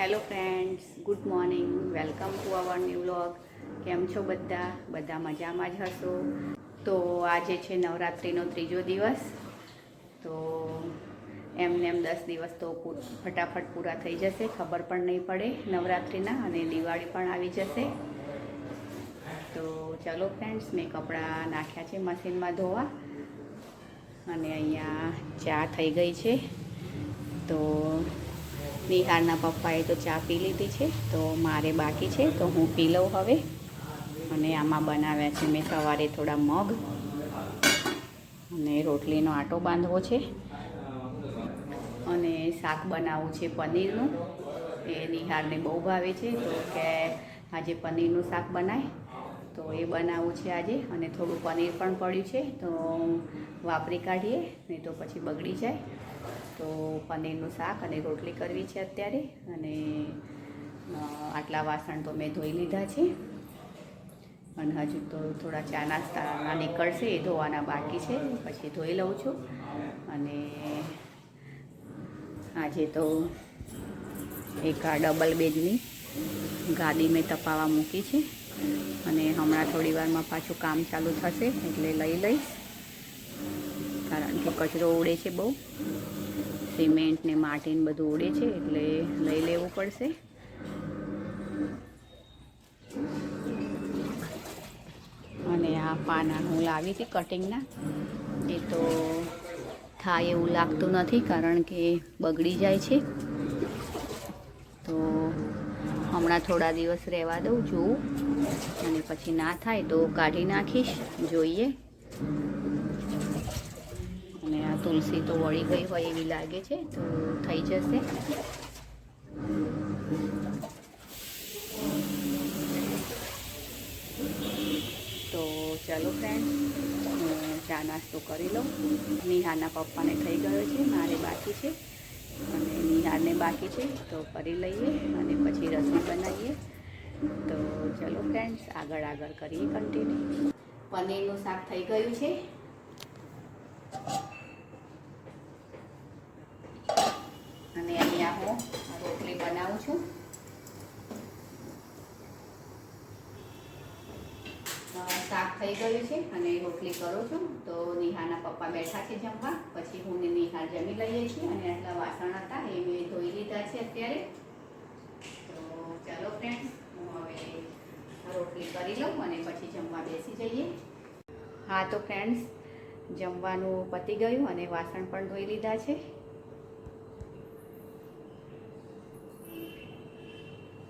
Hello friends, good morning. Welcome to our new vlog. કેમ છો બધા? બધા મજામાં જ હશો? તો આજે છે નવરાત્રિનો ત્રીજો દિવસ. તો એમને એમ દસ દિવસ તો ફટાફટ પૂરા થઈ જશે, ખબર પણ નહીં પડે નવરાત્રિના અને દિવાળી પણ આવી જશે. તો ચલો ફ્રેન્ડ્સ, મેં કપડાં નાખ્યા છે મશીનમાં ધોવા. અને અહીંયા ચા થઈ ગઈ છે. તો નિહારના પપ્પાએ તો ચા પી લીધી છે, તો મારે બાકી છે, તો હું પી લઉં હવે. અને આમાં બનાવ્યા છે મેં સવારે થોડા મગ અને રોટલીનો આટો બાંધવો છે. અને શાક બનાવવું છે પનીરનું. એ નિહારને બહુ ભાવે છે, તો કે આજે પનીરનું શાક બનાય. તો એ બનાવવું છે આજે, અને થોડું પનીર પણ પડ્યું છે, તો વાપરી કાઢીએ, નહીં તો પછી બગડી જાય. તો પનીરનું શાક અને રોટલી કરવી છે અત્યારે. અને આટલા વાસણ તો મેં ધોઈ લીધા છે. અને હજુ તો થોડા ચા નાસ્તાના નીકળશે, એ ધોવાના બાકી છે. પછી ધોઈ લઉં છું. અને આજે તો એક ડબલ બેડની ગાદી મેં તપાવા મૂકી છે. અને હમણાં થોડી વારમાં પાછું કામ ચાલુ થશે એટલે લઈ લઈશ. કારણ કે કચરો ઉડે છે બહુ. સિમેન્ટ ને માટી ને બધું ઉડે છે એટલે લઈ લેવું પડશે. અને આ પાના હું લાવી હતી કટિંગના. એ તો થાય એવું લાગતું નથી કારણ કે બગડી જાય છે. તો હમણાં થોડા દિવસ રહેવા દઉં જોઉં અને પછી ના થાય તો કાઢી નાખીશ, જોઈએ. તુલસી તો વળી ગઈ હોય એવી લાગે છે, તો થઈ જશે. તો ચાલો ફ્રેન્ડ હું ચા નાસ્તો કરી લઉં. નિહારના પપ્પાને થઈ ગયો છે, મારે બાકી છે. અને નિહારને બાકી છે, તો કરી લઈએ અને પછી રસોઈ બનાવીએ. તો ચલો ફ્રેન્ડ્સ આગળ આગળ કરીએ કન્ટિન્યુ પનીરનું શાક થઈ ગયું છે અને અહીંયા હું રોટલી બનાવું છું. શાક થઈ ગયું છે અને રોટલી કરું છું. તો નિહાના પપ્પા બેઠા છે જમવા. પછી હું નિહાર જમી લઈએ છીએ અને આટલા વાસણ હતા એ મેં ધોઈ લીધા છે અત્યારે. તો ચાલો ફ્રેન્ડ્સ હું હવે રોટલી કરી લઉં અને પછી જમવા બેસી જઈએ. હા, તો ફ્રેન્ડ્સ જમવાનું પતી ગયું અને વાસણ પણ ધોઈ લીધા છે.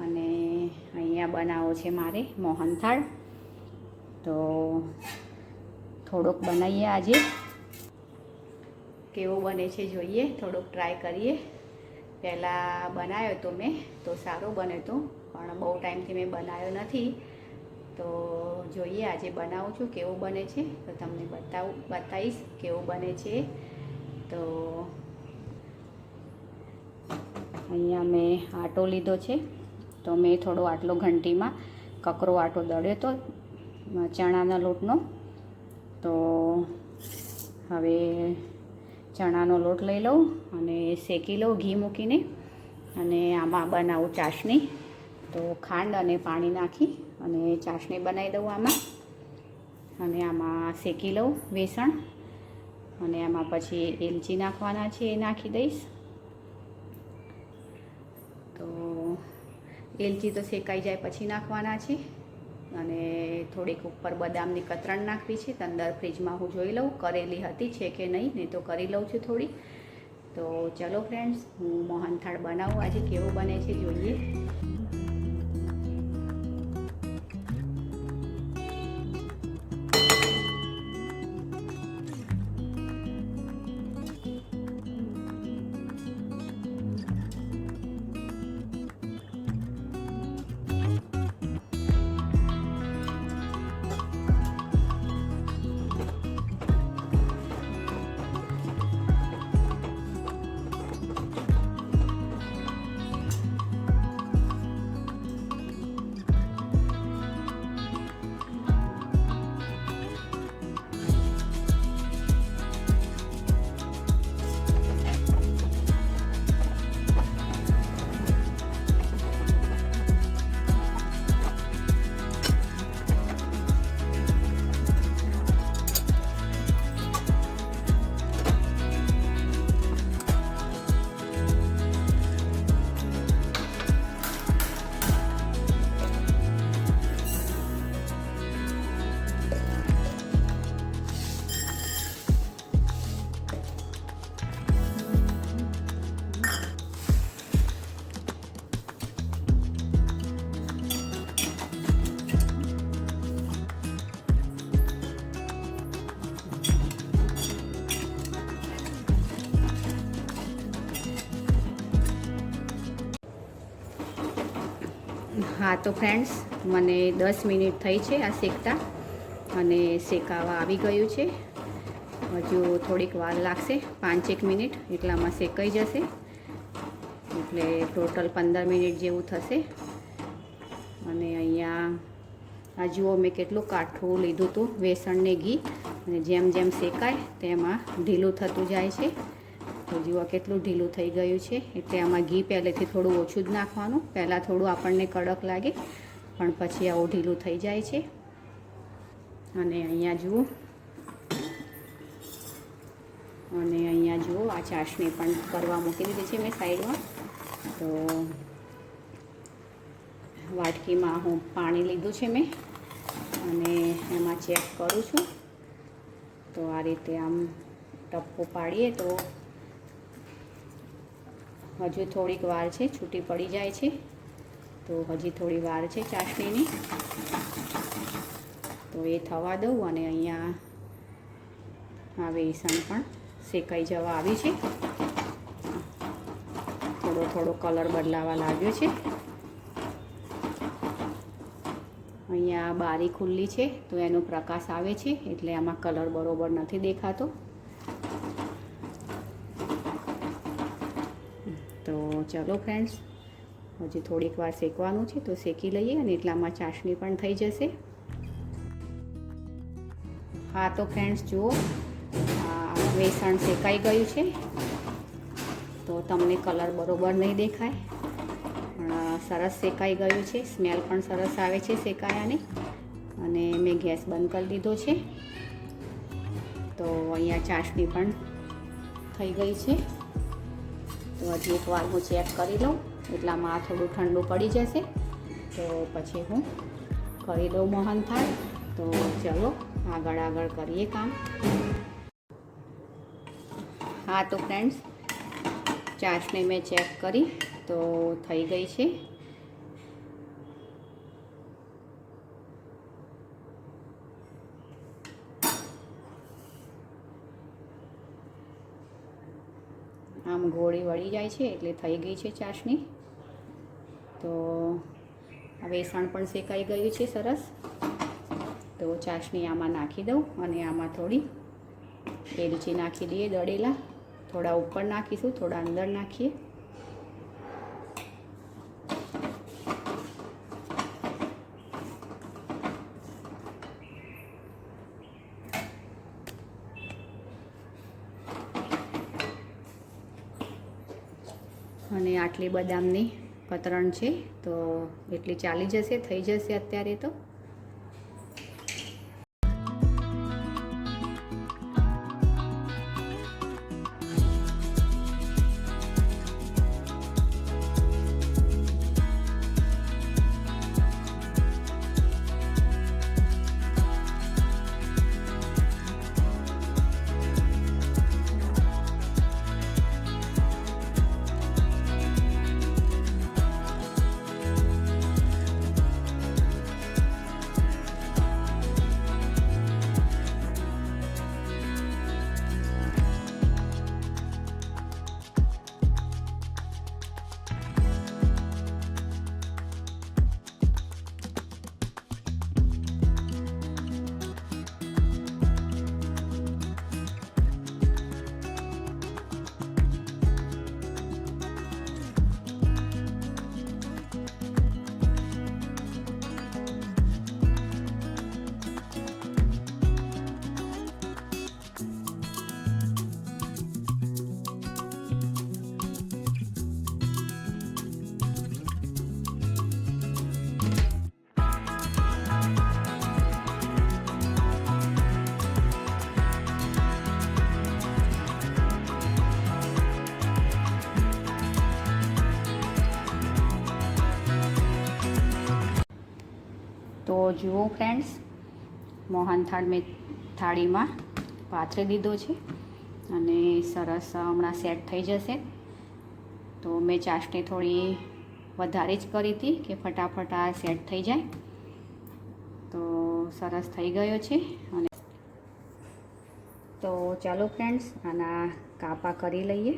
અને અહીંયા બનાવો છે મારે મોહનથાળ. તો થોડોક બનાવીએ આજે. કેવો બને છે જોઈએ, થોડોક ટ્રાય કરીએ. પહેલાં બનાવ્યો તો મેં, તો સારો બન્યો તો. પણ બહુ ટાઈમથી મેં બનાવ્યો નથી. તો જોઈએ આજે બનાવું છું કેવું બને છે. તો તમને બતાવું, બતાવીશ કેવું બને છે. તો અહીંયા મેં આટો લીધો છે. તો મેં થોડો આટલો ઘંટીમાં કકરો આટો દળ્યો તો ચણાના લોટનો. તો હવે ચણાનો લોટ લઈ લઉં અને શેકી લઉં ઘી મૂકીને અને આમાં બનાવું ચાસણી તો ખાંડ અને પાણી નાખી અને ચાસણી બનાવી દઉં આમાં. અને આમાં શેકી લઉં વેસણ. અને આમાં પછી એલચી નાખવાના છે એ નાખી દઈશ. તો એલચી તો શેકાઈ જાય પછી નાખવાના છે. અને થોડીક ઉપર બદામની કતરણ નાખવી છે. તંદર ફ્રીજમાં હું જોઈ લઉં, કરેલી હતી છે કે નહીં નહીં તો કરી લઉં છું થોડી. તો ચલો ફ્રેન્ડ્સ હું મોહનથાળ બનાવું. આજે કેવું બને છે જોઈએ. તો ફ્રેન્ડ્સ મને દસ મિનિટ થઈ છે આ શેકતા અને શેકાવા આવી ગયું છે. હજુ થોડીક વાર લાગશે પાંચેક મિનિટ એટલામાં શેકાઈ જશે. એટલે ટોટલ પંદર મિનિટ જેવું થશે. અને અહીંયા, આ જુઓ મેં કેટલું કાઠું લીધું હતું વેસણને ઘી. અને જેમ જેમ શેકાય તેમાં ઢીલું થતું જાય છે. તો જુઓ કેટલું ઢીલું થઈ ગયું છે. એટલે આમાં ઘી પહેલેથી થોડું ઓછું જ નાખવાનું. પહેલાં થોડું આપણને કડક લાગે, પણ પછી આવું ઢીલું થઈ જાય છે. અને અહીંયા જુઓ. અને અહીંયા જુઓ, આ ચાસણી પણ કરવા મૂકી દીધી છે મેં સાઈડમાં. તો વાટકીમાં હું પાણી લીધું છે મેં. અને એમાં ચેક કરું છું. તો આ રીતે આમ ટપ્પો પાડીએ તો હજુ થોડીક વાર છે, છૂટી પડી જાય છે. તો હજી થોડી વાર છે ચાસણીની. તો એ થવા દઉં અને અહીંયા આ વેસણ પણ શેકાઈ જવા આવી છે. થોડો થોડો કલર બદલાવા લાગ્યો છે. અહીંયા બારી ખુલ્લી છે, તો એનો પ્રકાશ આવે છે, એટલે આમાં કલર બરોબર નથી દેખાતો. તો ચલો ફ્રેન્ડ્સ હજી થોડીક વાર શેકવાનું છે તો શેકી લઈએ અને એટલામાં ચાસણી પણ થઈ જશે. હા, તો ફ્રેન્ડ્સ જુઓ. વેસણ શેકાઈ ગયું છે. તો તમને કલર બરોબર નહીં દેખાય. પણ સરસ શેકાઈ ગયું છે. સ્મેલ પણ સરસ આવે છે શેકાયાની. અને મેં ગેસ બંધ કરી દીધો છે. તો અહીંયા ચાસણી પણ થઈ ગઈ છે. તો હજી એકવાર હું ચેક કરી લઉં. એટલામાં આ થોડું ઠંડુ પડી જશે. તો પછી હું કરી દઉં મોહન થાય તો ચલો, આગળ આગળ કરીએ કામ. હા તો ફ્રેન્ડ્સ ચાસને મેં ચેક કરી. તો થઈ ગઈ છે. આમ ગોળી વળી જાય છે એટલે થઈ ગઈ છે ચાસણી. તો વેસણ પણ શેકાઈ ગયું છે સરસ. તો ચાસણી આમાં નાખી દઉં અને આમાં થોડી એલચી નાખી દઈએ દળેલા. થોડા ઉપર નાખીશું, થોડા અંદર નાખીએ. અને આટલી બદામની કતરણ છે તો એટલી ચાલી જશે થઈ જશે અત્યારે તો? જુઓ ફ્રેન્ડ્સ મોહનથાળ મેં થાળીમાં પાથરી દીધો છે અને સરસ હમણાં સેટ થઈ જશે. તો મેં ચાસણી થોડી વધારે જ કરી હતી કે ફટાફટ આ સેટ થઈ જાય. તો સરસ થઈ ગયો છે અને તો ચાલો ફ્રેન્ડ્સ આના કાપા કરી લઈએ.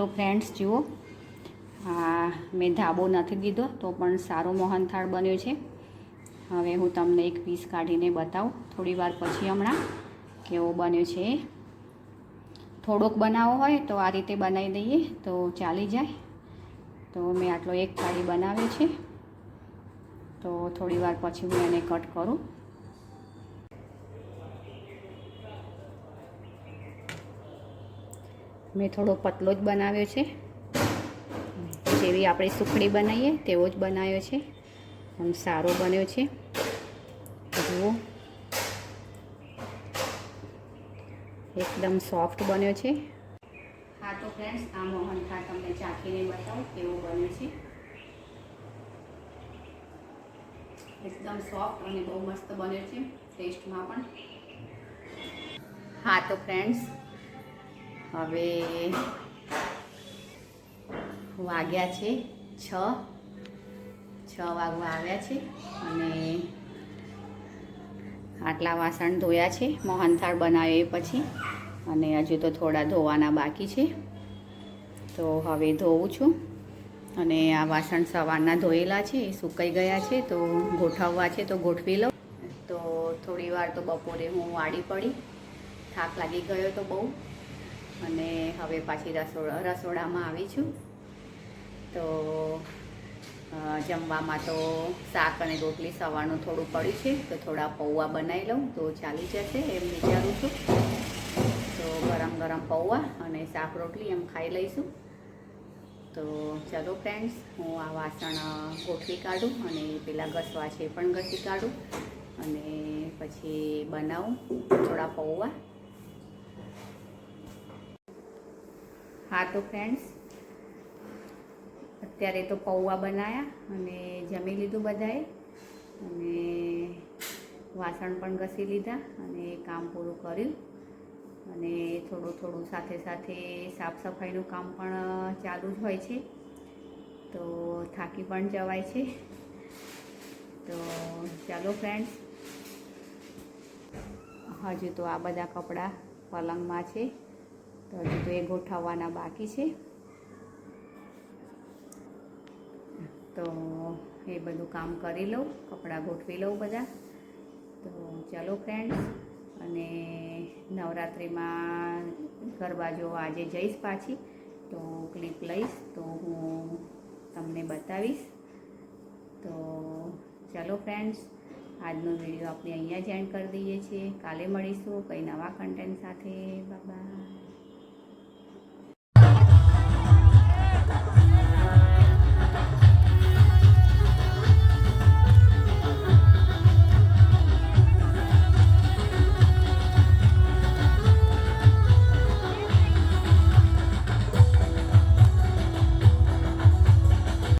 તો ફ્રેન્ડ્સ જુઓ. હા, મેં ધાબો નથી દીધો, તો પણ સારો મોહનથાળ બન્યો છે. હવે હું તમને એક પીસ કાઢીને બતાવું. થોડી વાર પછી હમણાં કેવો બન્યો છે. થોડોક બનાવવો હોય તો આ રીતે બનાવી દઈએ. તો ચાલી જાય. તો મેં આટલો એક થાળી બનાવ્યો છે. તો થોડી વાર પછી હું એને કટ કરું. મેં થોડો પતલો જ બનાવ્યો છે. જેવી આપણે સુખડી બનાવીએ, તેવો જ બનાવ્યો છે. આમ સારો બન્યો છે. જુઓ. એકદમ સોફ્ટ બન્યો છે. હા, તો ફ્રેન્ડ્સ આ મોહનથાળ તમને ચાખીને બતાવું કેવો બન્યો છે. એકદમ સોફ્ટ અને બહુ મસ્ત બન્યો છે. ટેસ્ટમાં પણ. હા, તો ફ્રેન્ડ્સ હવે વાગ્યા છે છ. છ વાગવા આવ્યા છે અને આટલા વાસણ ધોયા છે. મોહનથાળ બનાવ્યો એ પછી અને હજુ તો થોડા ધોવાના બાકી છે. તો હવે ધોવું છું અને આ વાસણ સવારના ધોયેલા છે, એ સુકાઈ ગયા છે, તો ગોઠવવા છે, તો ગોઠવી લઉં. તો થોડી વાર તો બપોરે હું વાડી પડી, થાક લાગી ગયો તો બહુ. અને હવે પાછી રસોડા, રસોડામાં આવી છું. તો જમવામાં તો શાક અને રોટલી સવારનું થોડું પડ્યું છે, તો થોડા પૌવા બનાવી લઉં, તો ચાલી જશે એમ વિચારું છું. તો ગરમ ગરમ પૌવા અને શાક રોટલી એમ ખાઈ લઈશું. તો ચલો ફ્રેન્ડ્સ હું આ વાસણ ગોઠવી કાઢું અને પેલા ઘસવા છે એ પણ ઘસી કાઢું. અને પછી બનાવું થોડા પૌવા. હા, તો ફ્રેન્ડ્સ અત્યારે તો પૌવા બનાવ્યા અને જમી લીધું બધાએ. અને વાસણ પણ ઘસી લીધા અને કામ પૂરું કર્યું. અને થોડું થોડું સાથે સાથે સાફ સફાઈનું કામ પણ ચાલુ જ હોય છે. તો થાકી પણ જવાય છે. તો ચાલો ફ્રેન્ડ્સ હજુ તો આ બધા કપડાં પલંગમાં છે. તો હજુ તો એ ગોઠવવાના બાકી છે. તો એ બધું કામ કરી લઉં, કપડાં ગોઠવી લઉં બધા. તો ચાલો ફ્રેન્ડ્સ અને નવરાત્રિમાં ગરબા જો આજે જઈશ પાછી, તો ક્લિપ લઈશ, તો હું તમને બતાવીશ. તો ચાલો ફ્રેન્ડ્સ આજનો વીડિયો આપણે અહીંયા જ એન્ડ કરી દઈએ છીએ. કાલે મળીશું, કંઈ નવા કન્ટેન્ટ સાથે. બાય